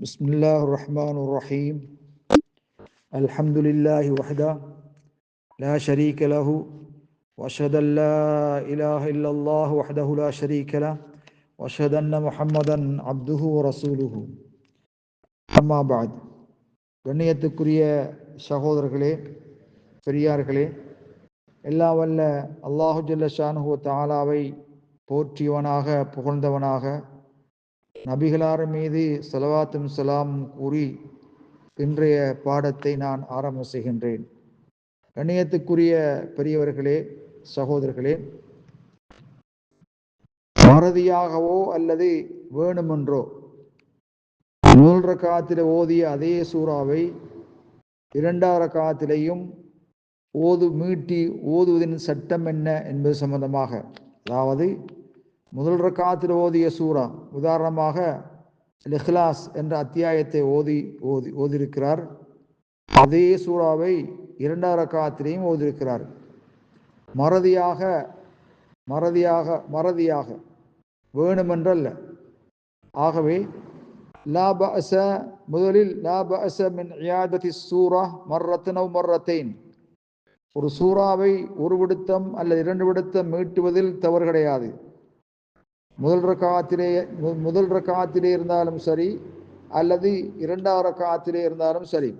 بسم الله الرحمن الرحيم الحمد لله وحده لا شريك له واشهد ان لا اله الا الله وحده لا شريك له واشهد ان محمدا عبده ورسوله اما بعد கண்ணியத்துக்குரிய சகோதரர்களே பெரியார்களே எல்லாம் வல்ல அல்லாஹு ஜல்ல ஷானுஹு தாலாவை போற்றியவனாக புகழ்ந்தவனாக நபிகளார் மீது செலவாத்தும் சலாம் கூறி இன்றைய பாடத்தை நான் ஆரம்ப செய்கின்றேன். கண்ணியத்துக்குரிய பெரியவர்களே சகோதரர்களே மறதியாகவோ அல்லது வேணுமென்றோ மூன்று ரக்காத்தில் ஓதிய அதே சூறாவை இரண்டாவது காத்திலையும் ஓது மீட்டி ஓதுவதின் சட்டம் என்ன என்பது சம்பந்தமாக அதாவது முதல் ரக்காத்தில் ஓதிய சூறா உதாரணமாக இஹ்லாஸ் என்ற அத்தியாயத்தை ஓதி ஓதி ஓதியிருக்கிறார். அதே சூறாவை இரண்டாம் ரக்காத்திலையும் ஓதியிருக்கிறார். மறதியாக மறதியாக மறதியாக வேணுமென்றல்ல. ஆகவே லாப அச முதலில் லாப அச மின் இயாததி சூரா மர்ரத்தனவ் மர்ரத்தைன். ஒரு சூறாவை ஒரு விடுத்தம் அல்லது இரண்டு விடுத்தம் மீட்டுவதில் தவறு கிடையாது. முதல் ரக்காத்திலே முதல் ரக்காத்திலே இருந்தாலும் சரி அல்லது இரண்டாவது ரக்காத்திலே இருந்தாலும் சரி.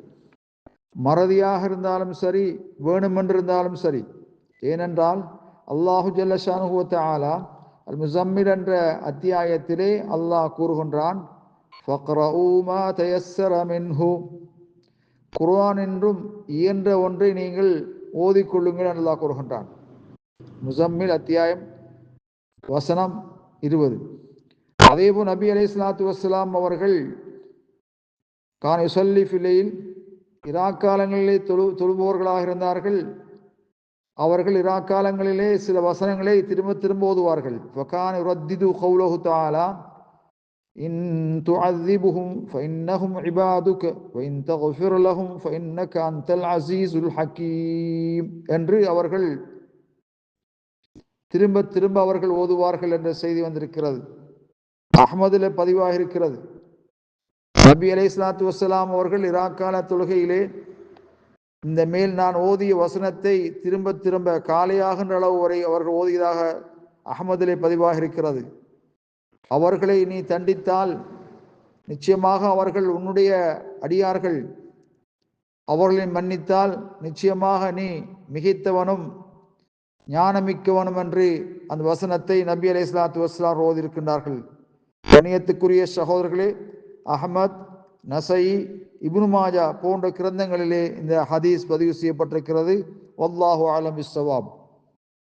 மறதியாக இருந்தாலும் சரி வேணுமென்றிருந்தாலும் சரி. ஏனென்றால் அல்லாஹு ஜல்லஷானுகுவத்த ஆலா அல் முசம்மில் என்ற அத்தியாயத்திலே அல்லாஹ் கூறுகின்றான் குர்ஆன் என்றும் இயன்ற ஒன்றை நீங்கள் ஓதிக்கொள்ளுங்கள் அல்லாஹ் கூறுகின்றான். முசம்மில் அத்தியாயம் வசனம் இருபது. அதேபோல் நபி அலி சலாத்து வஸ்லாம் அவர்கள் கான் யுசல்லி ஃபிலையில் இராக்காலங்களிலே தொழு தொழுபவர்களாக இருந்தார்கள். அவர்கள் இராக்காலங்களிலே சில வசனங்களை திரும்ப திரும்ப ஓதுவார்கள். ஃபகான் யுரத்திது கௌலஹு தாலா இன் துஅதிபுஹும் ஃபைன்னஹும் இபாதுக ஃபைன் தகுஃபிர் லஹும் ஃபைன்னக அந்தல் அஸீஸுல் ஹக்கீம் என்று அவர்கள் திரும்ப திரும்ப அவர்கள் ஓதுவார்கள் என்ற செய்தி வந்திருக்கிறது. அகமதுல பதிவாக இருக்கிறது நபி அலை இஸ்லாத்து வசலாம் அவர்கள் இராக்கால தொழுகையிலே இந்த மேல் நான் ஓதிய வசனத்தை திரும்ப திரும்ப காலையாகின்ற அளவு வரை அவர்கள் ஓதியதாக அகமதிலே பதிவாக இருக்கிறது அவர்களை நீ தண்டித்தால் நிச்சயமாக அவர்கள் உன்னுடைய அடியார்கள் அவர்களை மன்னித்தால் நிச்சயமாக நீ மிகைத்தவனும் ஞானமிக்கவனும் என்று அந்த வசனத்தை நபி அலி இஸ்லாத்து வஸ்லாம் ஓதியிருக்கின்றார்கள். கணியத்துக்குரிய சகோதரர்களே அகமத் நசை இப்னு மாஜா போன்ற கிரந்தங்களிலே இந்த ஹதீஸ் பதிவு செய்யப்பட்டிருக்கிறது. வல்லாஹு ஆலம் இஸ்வாப்